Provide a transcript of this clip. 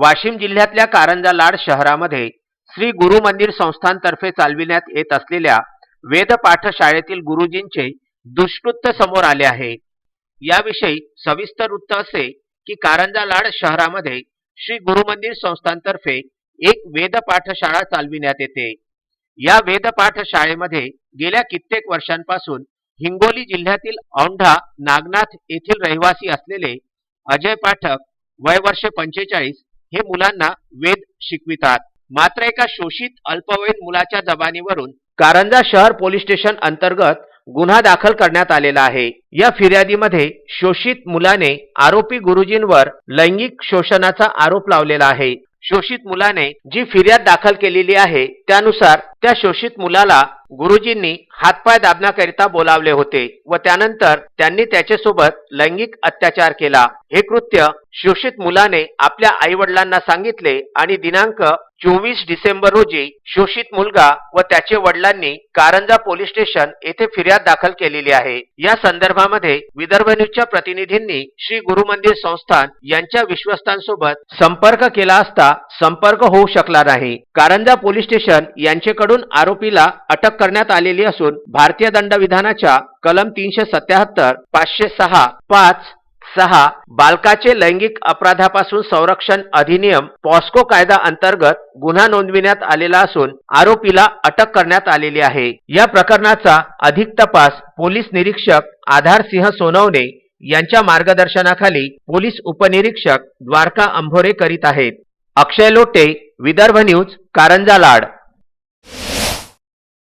वाशिम जिल्ह्यातल्या कारंजा लाड शहरामध्ये श्री गुरु मंदिर संस्थांतर्फे चालविण्यात येत असलेल्या वेद पाठशाळेतील गुरुजींचे दुष्कृत्य समोर आले आहे. याविषयी सविस्तर वृत्त असे की कारंजा लाड शहरामध्ये श्री गुरु मंदिर संस्थानतर्फे एक वेद पाठशाळा चालविण्यात येते. या वेद पाठशाळेमध्ये गेल्या कित्येक वर्षांपासून हिंगोली जिल्ह्यातील औंढा नागनाथ येथील रहिवासी असलेले अजय पाठक वय वर्ष पंचेचाळीस हे मुलांना वेद शिकवितात. मात्र एका शोषित अल्पवयीन मुलाच्या जबानीवरून कारंजा शहर पोलीस स्टेशन अंतर्गत गुन्हा दाखल करण्यात आलेला आहे. या फिर्यादीमध्ये शोषित मुलाने आरोपी गुरुजींवर लैंगिक शोषणाचा आरोप लावलेला आहे. शोषित मुलाने जी फिर्याद दाखल केलेली आहे त्यानुसार त्या शोषित मुलाला गुरुजींनी हातपाय दाबण्याकरिता बोलावले होते व त्यानंतर त्यांनी त्याच्यासोबत लैंगिक अत्याचार केला. हे कृत्य शोषित मुलाने आपल्या आई वडिलांना सांगितले आणि दिनांक चोवीस डिसेंबर रोजी शोषित मुलगा व त्याचे वडिलांनी कारंजा पोलीस स्टेशन येथे फिर्याद दाखल केलेली आहे. या संदर्भामध्ये विदर्भ न्यूजच्या प्रतिनिधींनी श्री गुरु मंदिर संस्थान यांच्या विश्वस्तांसोबत संपर्क केला असता संपर्क होऊ शकला नाही. कारंजा पोलीस स्टेशन यांचेकडून आरोपीला अटक करण्यात आलेली असून भारतीय दंडविधानाच्या कलम तीनशे सत्याहत्तर पाचशे सहा पाच सहा बालकाचे लैंगिक अपराधापासून संरक्षण अधिनियम पॉस्को कायदा अंतर्गत गुन्हा नोंदविण्यात आलेला असून आरोपीला अटक करण्यात आलेली आहे. या प्रकरणाचा अधिक तपास पोलीस निरीक्षक आधार सिंह सोनवणे यांच्या मार्गदर्शनाखाली पोलीस उपनिरीक्षक द्वारका अंभोरे करीत आहेत. अक्षय लोटे विदर्भ न्यूज कारंजा लाड.